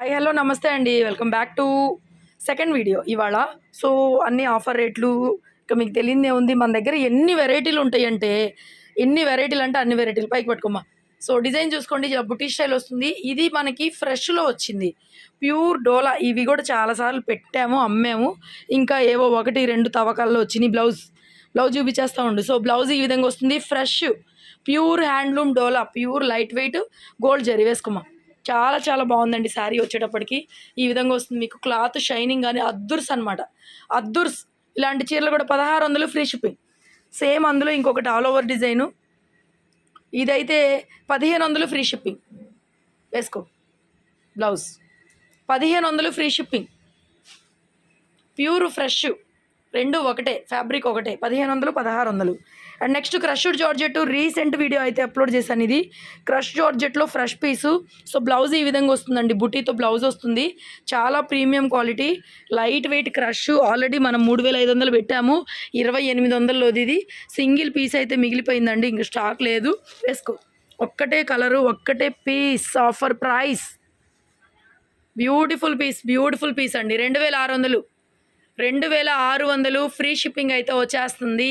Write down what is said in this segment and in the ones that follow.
Hi hello నమస్తే అండి. Welcome back to second video ఇవాళ సో అన్ని ఆఫర్ రేట్లు ఇక మీకు తెలియదే ఉంది మన దగ్గర ఎన్ని వెరైటీలు ఉంటాయంటే ఎన్ని వెరైటీలు అంటే అన్ని వెరైటీలు పైకి పెట్టుకోమా సో డిజైన్ చూసుకోండి ఇలా బుటీ స్టైల్ వస్తుంది. ఇది మనకి ఫ్రెష్లో వచ్చింది. ప్యూర్ డోలా ఇవి కూడా చాలాసార్లు పెట్టాము అమ్మాము. ఇంకా ఏవో ఒకటి రెండు తవ్వకాల్లో వచ్చినాయి బ్లౌజ్ బ్లౌజ్ చూపించేస్తూ ఉండు. సో బ్లౌజ్ ఈ విధంగా వస్తుంది. ఫ్రెష్ ప్యూర్ హ్యాండ్లూమ్ డోలా ప్యూర్ లైట్ వెయిట్ గోల్డ్ జరి వేసుకోమా చాలా చాలా బాగుందండి శారీ వచ్చేటప్పటికి. ఈ విధంగా వస్తుంది మీకు. క్లాత్ షైనింగ్ కానీ అద్దుర్స్ అనమాట అద్దుర్స్. ఇలాంటి చీరలు కూడా పదహారు వందలు ఫ్రీ షిప్పింగ్. సేమ్ అందులో ఇంకొకటి ఆల్ ఓవర్ డిజైను. ఇదైతే పదిహేను వందలు ఫ్రీ షిప్పింగ్. వేసుకో. బ్లౌజ్. పదిహేను వందలు ఫ్రీ షిప్పింగ్. Pure fresh. రెండు ఒకటే. ఫ్యాబ్రిక్ ఒకటే. పదిహేను వందలు పదహారు వందలు. And next crushed georgette recent video అయితే అప్లోడ్ చేశాను ఇది. క్రష్ జార్జెట్లో ఫ్రెష్ పీసు సో బ్లౌజ్ ఈ విధంగా వస్తుందండి. బుటీతో బ్లౌజ్ వస్తుంది. చాలా premium quality light weight crush already మనం మూడు వేల ఐదు వందలు పెట్టాము. ఇరవై ఎనిమిది వందలలోది ఇది. సింగిల్ పీస్ అయితే మిగిలిపోయిందండి. ఇంక స్టాక్ లేదు. వేసుకో. ఒక్కటే కలరు ఒక్కటే piece offer price beautiful piece beautiful piece అండి. రెండు వేల ఆరు వందలు. రెండు వేల ఆరు వందలు ఫ్రీ షిప్పింగ్ అయితే వచ్చేస్తుంది.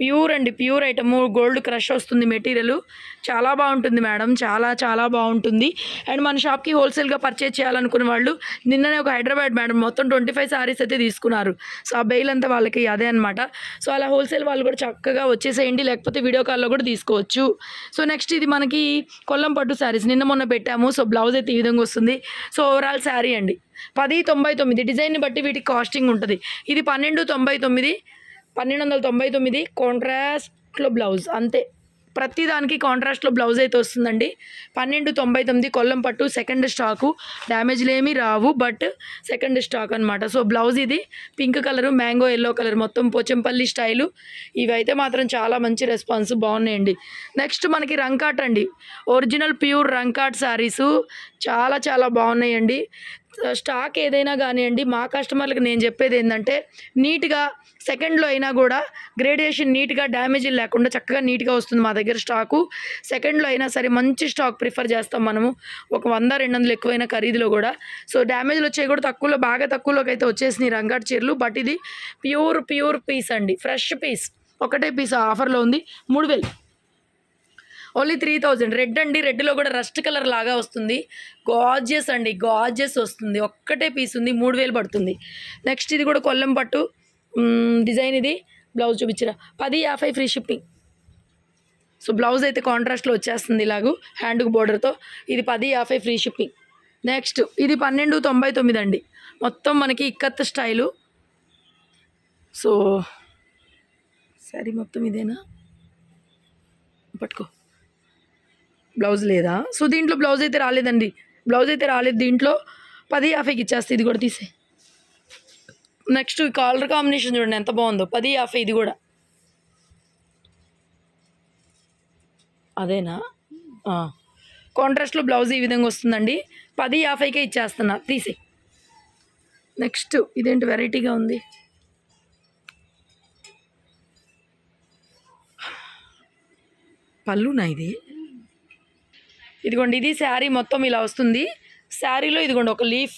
ప్యూర్ అండి ప్యూర్ ఐటమ్. గోల్డ్ క్రష్ వస్తుంది మెటీరియల్. చాలా బాగుంటుంది మేడం. చాలా చాలా బాగుంటుంది. అండ్ మన షాప్కి హోల్సేల్గా పర్చేజ్ చేయాలనుకున్న వాళ్ళు నిన్ననే ఒక హైదరాబాద్ మేడం మొత్తం ట్వంటీ ఫైవ్ సారీస్ అయితే తీసుకున్నారు. సో ఆ బెయిల్ అంతా వాళ్ళకి అదే అనమాట సో అలా హోల్సేల్ వాళ్ళు కూడా చక్కగా వచ్చేసేయండి. లేకపోతే వీడియో కాల్లో కూడా తీసుకోవచ్చు. సో నెక్స్ట్ ఇది మనకి కొల్లం పట్టు శారీస్ నిన్న మొన్న పెట్టాము. సో బ్లౌజ్ అయితే ఈ విధంగా వస్తుంది. సో ఓవరాల్ శారీ అండి. పది తొంభై తొమ్మిది. డిజైన్ని బట్టి వీటికి కాస్టింగ్ ఉంటుంది. ఇది పన్నెండు తొంభై తొమ్మిది. పన్నెండు వందల తొంభై తొమ్మిది. కాంట్రాస్ట్లో బ్లౌజ్. అంతే. ప్రతి దానికి కాంట్రాస్ట్లో బ్లౌజ్ అయితే వస్తుందండి. పన్నెండు తొంభై తొమ్మిది కొల్లం పట్టు సెకండ్ స్టాకు. డ్యామేజ్లు ఏమీ రావు బట్ సెకండ్ స్టాక్ అనమాట సో బ్లౌజ్ ఇది. Pink colour mango yellow colour. మొత్తం పోచంపల్లి స్టైలు. ఇవైతే మాత్రం చాలా మంచి రెస్పాన్స్ బాగున్నాయండి. నెక్స్ట్ మనకి రంకాట్ అండి. ఒరిజినల్ ప్యూర్ రంకాట్ శారీసు. చాలా చాలా బాగున్నాయండి. స్టాక్ ఏదైనా కానివ్వండి మా కస్టమర్లకు నేను చెప్పేది ఏంటంటే నీట్గా సెకండ్లో అయినా కూడా గ్రేడియేషన్ నీట్గా డ్యామేజ్ లేకుండా చక్కగా నీట్గా వస్తుంది మా దగ్గర స్టాకు. సెకండ్లో అయినా సరే మంచి స్టాక్ ప్రిఫర్ చేస్తాం మనము. ఒక వంద రెండు వందలు ఎక్కువైన ఖరీదులో కూడా. సో డ్యామేజ్లు వచ్చాయి కూడా తక్కువలో బాగా తక్కువలోకి అయితే వచ్చేసినాయి రంగాట్ చీరలు. బట్ ఇది ప్యూర్ ప్యూర్ పీస్ అండి. Fresh piece. ఒకటే పీస్ ఆఫర్లో ఉంది. మూడు వేలు. Only three thousand. రెడ్ అండి రెడ్లో కూడా రస్ట్ కలర్ లాగా వస్తుంది. గాజెస్ అండి గాజెస్ వస్తుంది. ఒక్కటే పీస్ ఉంది మూడు వేలు పడుతుంది. నెక్స్ట్ ఇది కూడా కొల్లం పట్టు. డిజైన్ ఇది. బ్లౌజ్ చూపించరా. పది యాభై ఫ్రీ షిప్పింగ్. సో బ్లౌజ్ అయితే కాంట్రాస్ట్లో వచ్చేస్తుంది ఇలాగూ హ్యాండ్కు బోర్డర్తో. ఇది పది యాభై ఫ్రీ షిప్పింగ్. నెక్స్ట్ ఇది పన్నెండు తొంభై తొమ్మిది అండి. మొత్తం మనకి ఇక్కత్ స్టైలు. సో సరే మొత్తం ఇదేనా? పట్టుకో. బ్లౌజ్ లేదా? సో దీంట్లో బ్లౌజ్ అయితే రాలేదండి. బ్లౌజ్ అయితే రాలేదు. దీంట్లో పది యాభైకి ఇచ్చేస్తే ఇది కూడా తీసే నెక్స్ట్ కాలర్ కాంబినేషన్ చూడండి ఎంత బాగుందో. పది యాభై ఇది కూడా. అదేనా? కాంట్రాస్ట్లో బ్లౌజ్ ఈ విధంగా వస్తుందండి. పది యాభైకే ఇచ్చేస్తున్నా. తీసే నెక్స్ట్ ఇదేంటి వెరైటీగా ఉంది? పళ్ళునా ఇది? ఇదిగోండి ఇది శారీ మొత్తం ఇలా వస్తుంది. శారీలో ఇదిగోండి ఒక లీఫ్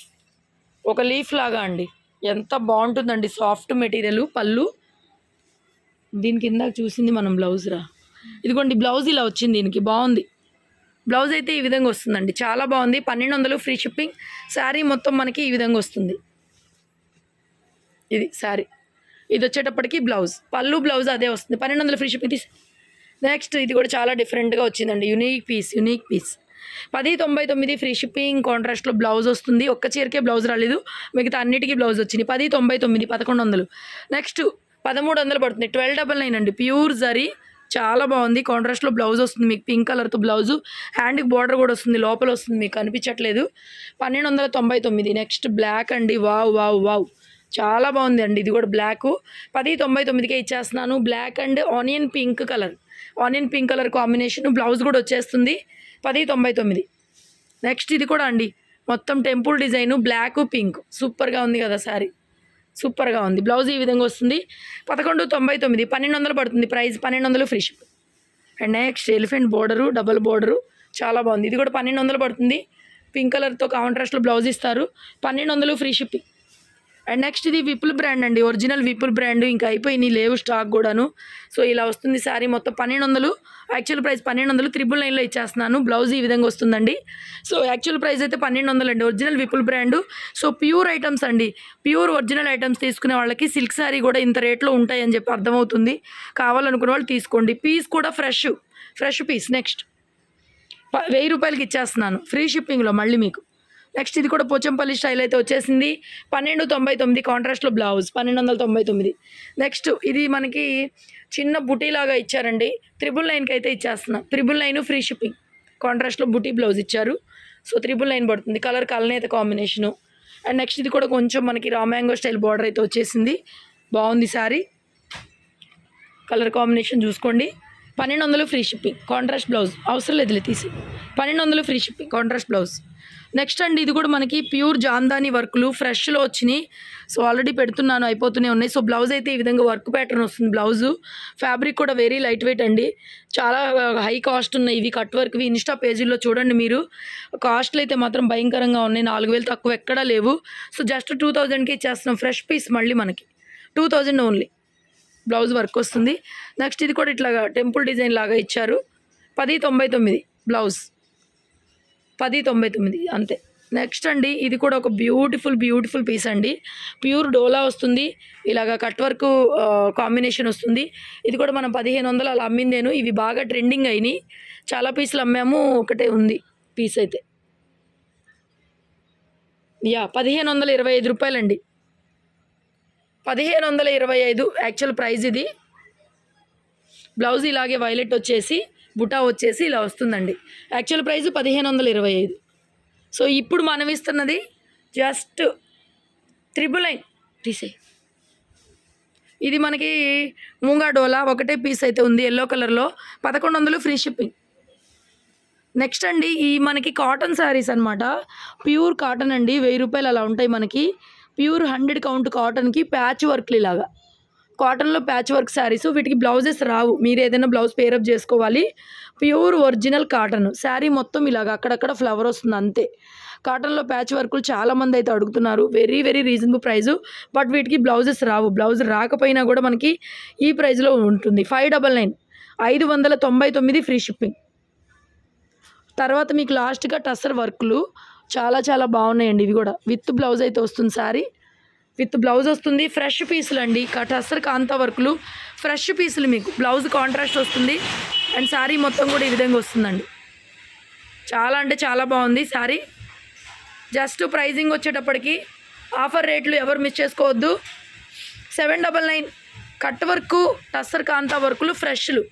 ఒక లీఫ్ లాగా అండి. ఎంత బాగుంటుందండి సాఫ్ట్ మెటీరియల్ పళ్ళు. దీని కింద చూసింది మనం బ్లౌజ్ రా. ఇదిగోండి బ్లౌజ్ ఇలా వచ్చింది దీనికి బాగుంది. బ్లౌజ్ అయితే ఈ విధంగా వస్తుందండి చాలా బాగుంది. పన్నెండు వందలు ఫ్రీ షిప్పింగ్. శారీ మొత్తం మనకి ఈ విధంగా వస్తుంది. ఇది శారీ. ఇది వచ్చేటప్పటికి బ్లౌజ్ పళ్ళు బ్లౌజ్ అదే వస్తుంది. పన్నెండు వందలు ఫ్రీ షిప్పింగ్ తీసి నెక్స్ట్ ఇది కూడా చాలా డిఫరెంట్గా వచ్చిందండి. Unique piece unique piece. పది తొంభై తొమ్మిది ఫ్రీ షిప్పింగ్ కాంట్రాస్ట్లో బ్లౌజ్ వస్తుంది. ఒక్క చీరకే బ్లౌజ్ రాలేదు. మిగతా అన్నిటికీ బ్లౌజ్ వచ్చింది పది తొంభై తొమ్మిది పదకొండు వందలు. నెక్స్ట్ పదమూడు వందలు పడుతుంది. ట్వెల్వ్ డబల్ నైన్ అండి. ప్యూర్ జరీ. చాలా బాగుంది. కాంట్రాస్ట్లో బ్లౌజ్ వస్తుంది మీకు. పింక్ కలర్తో బ్లౌజు. హ్యాండ్కి బార్డర్ కూడా వస్తుంది. లోపల వస్తుంది. మీకు కనిపించట్లేదు. పన్నెండు వందల తొంభై తొమ్మిది. నెక్స్ట్ బ్లాక్ అండి. Wow wow wow. చాలా బాగుంది అండి ఇది కూడా బ్లాక్. పది తొంభై తొమ్మిదికే ఇచ్చేస్తున్నాను. Black and onion pink colour. Onion pink colour combination blouse కూడా వచ్చేస్తుంది. పది తొంభై తొమ్మిది. నెక్స్ట్ ఇది కూడా అండి. మొత్తం టెంపుల్ డిజైను బ్లాక్ పింక్. సూపర్గా ఉంది కదా సారీ. సూపర్గా ఉంది. బ్లౌజ్ ఈ విధంగా వస్తుంది. పదకొండు తొంభై తొమ్మిది. పన్నెండు వందలు పడుతుంది. ప్రైస్ పన్నెండు వందలు free ship. And next elephant border double border. చాలా బాగుంది. ఇది కూడా పన్నెండు వందలు పడుతుంది. పింక్ కలర్తో కాంట్రాస్ట్లో బ్లౌజ్ ఇస్తారు. పన్నెండు వందలు ఫ్రీ షిప్పింగ్. అండ్ నెక్స్ట్ ఇది విపుల్ బ్రాండ్ అండి. ఒరిజినల్ విపుల్ బ్రాండ్ ఇంకా అయిపోయినాయి లేవు స్టాక్ కూడాను. సో ఇలా వస్తుంది శారీ మొత్తం పన్నెండు వందలు యాక్చువల్ ప్రైస్ పన్నెండు వందలు త్రిబుల్ నైన్లో ఇచ్చేస్తున్నాను. బ్లౌజ్ ఈ విధంగా వస్తుందండి. సో యాక్చువల్ ప్రైస్ అయితే పన్నెండు వందలు అండి original Vipul brand so pure items అండి. ప్యూర్ ఒరిజినల్ ఐటమ్స్ తీసుకునే వాళ్ళకి సిల్క్ శారీ కూడా ఇంత రేట్లో ఉంటాయని చెప్పి అర్థమవుతుంది. కావాలనుకున్న వాళ్ళు తీసుకోండి. పీస్ కూడా ఫ్రెష్ ఫ్రెష్ పీస్ నెక్స్ట్ వెయ్యి రూపాయలకి ఇచ్చేస్తున్నాను. ఫ్రీ షిప్పింగ్లో మళ్ళీ మీకు. నెక్స్ట్ ఇది కూడా పోచంపల్లి స్టైల్ అయితే వచ్చేసింది. పన్నెండు తొంభై తొమ్మిది కాంట్రాస్ట్లో బ్లౌజ్ పన్నెండు వందల తొంభై తొమ్మిది. నెక్స్ట్ ఇది మనకి చిన్న బుటీలాగా ఇచ్చారండి. త్రిబుల్ నైన్కి అయితే ఇచ్చేస్తున్నా. Triple nine free shipping. కాంట్రాస్ట్లో బుటీ బ్లౌజ్ ఇచ్చారు. సో త్రిబుల్ నైన్ పడుతుంది. కలర్ కలనేత కాంబినేషను. అండ్ నెక్స్ట్ ఇది కూడా కొంచెం మనకి రామాంగో స్టైల్ బార్డర్ అయితే వచ్చేసింది. బాగుంది సారీ కలర్ కాంబినేషన్ చూసుకోండి. పన్నెండు వందలు ఫ్రీ షిప్పింగ్ కాంట్రాస్ట్ బ్లౌజ్. అవసరం లేదులే తీసి. పన్నెండు వందలు free shipping contrast blouse. Next అండి ఇది కూడా మనకి ప్యూర్ జాందాని వర్క్లు ఫ్రెష్లో వచ్చినాయి. సో ఆల్రెడీ పెడుతున్నాను అయిపోతూనే ఉన్నాయి. సో బ్లౌజ్ అయితే ఈ విధంగా వర్క్ ప్యాటర్న్ వస్తుంది బ్లౌజు. ఫ్యాబ్రిక్ కూడా వెరీ లైట్ వెయిట్ అండి. చాలా హై కాస్ట్ ఉన్నాయి. ఇవి కట్ వర్క్వి ఇన్స్టా పేజీల్లో చూడండి మీరు. కాస్ట్లు అయితే మాత్రం భయంకరంగా ఉన్నాయి. నాలుగు వేలు తక్కువ ఎక్కడా లేవు. సో జస్ట్ టూ థౌజండ్కి ఇచ్చేస్తున్నాం ఫ్రెష్ పీస్ మళ్ళీ మనకి. Two thousand only. Blouse work వస్తుంది. నెక్స్ట్ ఇది కూడా ఇట్లాగా టెంపుల్ డిజైన్ లాగా ఇచ్చారు. పది తొంభై తొమ్మిది బ్లౌజ్. పది తొంభై తొమ్మిది అంతే. నెక్స్ట్ అండి ఇది కూడా ఒక బ్యూటిఫుల్ బ్యూటిఫుల్ పీస్ అండి. ప్యూర్ డోలా వస్తుంది. ఇలాగ కట్ వర్క్ కాంబినేషన్ వస్తుంది. ఇది కూడా మనం పదిహేను వందలు అలా అమ్మిందేను. ఇవి బాగా ట్రెండింగ్ అయినాయి. చాలా పీసులు అమ్మాము ఒకటే ఉంది పీస్ అయితే. యా పదిహేను వందల ఇరవై ఐదు రూపాయలండి. పదిహేను వందల ఇరవై ఐదు యాక్చువల్ ప్రైజ్ ఇది. బ్లౌజ్ ఇలాగే వైలెట్ వచ్చేసి బుటా వచ్చేసి ఇలా వస్తుందండి. యాక్చువల్ ప్రైజ్ పదిహేను వందల ఇరవై ఐదు. సో ఇప్పుడు మనం ఇస్తున్నది జస్ట్ త్రిబుల్ నైన్ తీసే ఇది మనకి మూంగా డోలా ఒకటే పీస్ అయితే ఉంది ఎల్లో కలర్లో పదకొండు వందలు ఫ్రీ షిప్పింగ్ నెక్స్ట్ అండి ఈ మనకి కాటన్ శారీస్ అనమాట ప్యూర్ కాటన్ అండి వెయ్యి రూపాయలు అలా ఉంటాయి మనకి. ప్యూర్ హండ్రెడ్ కౌంట్ కాటన్కి ప్యాచ్ వర్క్లు ఇలాగా. కాటన్లో ప్యాచ్ వర్క్ శారీస్ వీటికి బ్లౌజెస్ రావు. మీరు ఏదైనా బ్లౌజ్ పేరప్ చేసుకోవాలి. Pure original cotton. శారీ మొత్తం ఇలాగ అక్కడక్కడ ఫ్లవర్ వస్తుంది అంతే. కాటన్లో ప్యాచ్ వర్కులు చాలామంది అయితే అడుగుతున్నారు. Very very reasonable price but వీటికి బ్లౌజెస్ రావు. బ్లౌజ్ రాకపోయినా కూడా మనకి ఈ ప్రైస్లో ఉంటుంది. Five double nine. ఐదు వందల తొంభై తొమ్మిది ఫ్రీ షిప్పింగ్. తర్వాత మీకు లాస్ట్గా టస్సర్ వర్క్లు. చాలా చాలా బాగున్నాయండి ఇవి కూడా. విత్ బ్లౌజ్ అయితే వస్తుంది సారీ. విత్ బ్లౌజ్ వస్తుంది. ఫ్రెష్ పీసులు అండి. క- అసలు కాంతా వర్క్లు. ఫ్రెష్ పీసులు మీకు. బ్లౌజ్ కాంట్రాస్ట్ వస్తుంది. అండ్ శారీ మొత్తం కూడా ఈ విధంగా వస్తుందండి. చాలా అంటే చాలా బాగుంది శారీ జస్ట్ ప్రైజింగ్ వచ్చేటప్పటికి ఆఫర్ రేట్లు ఎవరు మిస్ చేసుకోవద్దు. Seven double nine cut work tussar కాంతా వర్కులు ఫ్రెష్లు.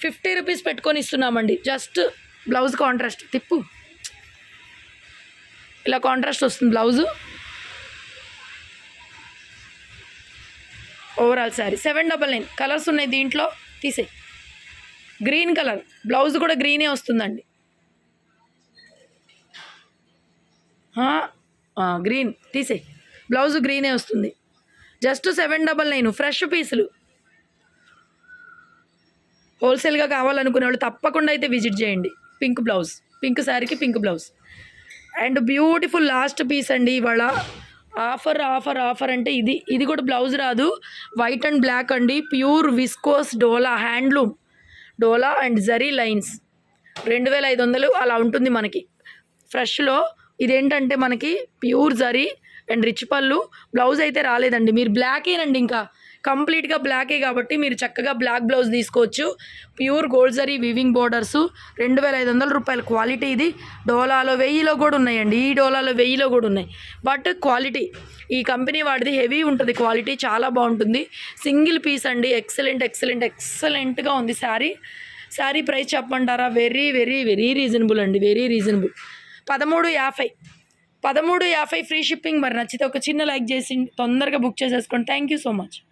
ఫిఫ్టీ రూపీస్ పెట్టుకొని ఇస్తున్నామండి. Just blouse contrast. తిప్పు. ఇలా కాంట్రాస్ట్ వస్తుంది blouse overall saree seven double nine colours ఉన్నాయి దీంట్లో. తీసే గ్రీన్ కలర్ బ్లౌజ్ కూడా గ్రీనే వస్తుందండి. గ్రీన్ తీసే బ్లౌజ్ గ్రీనే వస్తుంది. Just seven double nine fresh పీసులు. హోల్సేల్గా కావాలనుకునే వాళ్ళు తప్పకుండా అయితే విజిట్ చేయండి. పింక్ బ్లౌజ్ పింక్ శారీకి pink blouse and beautiful last piece అండి ఇవాళ. ఆఫర్ ఆఫర్ ఆఫర్ అంటే ఇది ఇది కూడా బ్లౌజ్ రాదు. వైట్ అండ్ బ్లాక్ అండి. ప్యూర్ విస్కోస్ డోలా హ్యాండ్లూమ్ డోలా అండ్ జరీ లైన్స్ రెండు వేల ఐదు వందలు అలా ఉంటుంది మనకి. ఫ్రెష్లో ఇదేంటంటే మనకి pure zari and rich pallu blouse అయితే రాలేదండి. మీరు బ్లాకేనండి ఇంకా. కంప్లీట్గా బ్లాకే కాబట్టి మీరు చక్కగా బ్లాక్ బ్లౌజ్ తీసుకోవచ్చు. Pure gold zari weaving borders రెండు వేల ఐదు వందల రూపాయల క్వాలిటీ ఇది. డోలాలో వెయ్యిలో కూడా ఉన్నాయండి. ఈ డోలాలో వెయ్యిలో కూడా ఉన్నాయి. బట్ క్వాలిటీ ఈ కంపెనీ వాడిది హెవీ ఉంటుంది క్వాలిటీ చాలా బాగుంటుంది. సింగిల్ పీస్ అండి. ఎక్సలెంట్ ఎక్సలెంట్ ఎక్సలెంట్గా ఉంది శారీ. శారీ ప్రైస్ చెప్పమంటారా? వెరీ వెరీ వెరీ రీజనబుల్ అండి. Very reasonable. పదమూడు యాభై. పదమూడు యాభై ఫ్రీ షిప్పింగ్. మరి నచ్చితే ఒక చిన్న లైక్ చేసి తొందరగా బుక్ చేసేసుకోండి. Thank you so much.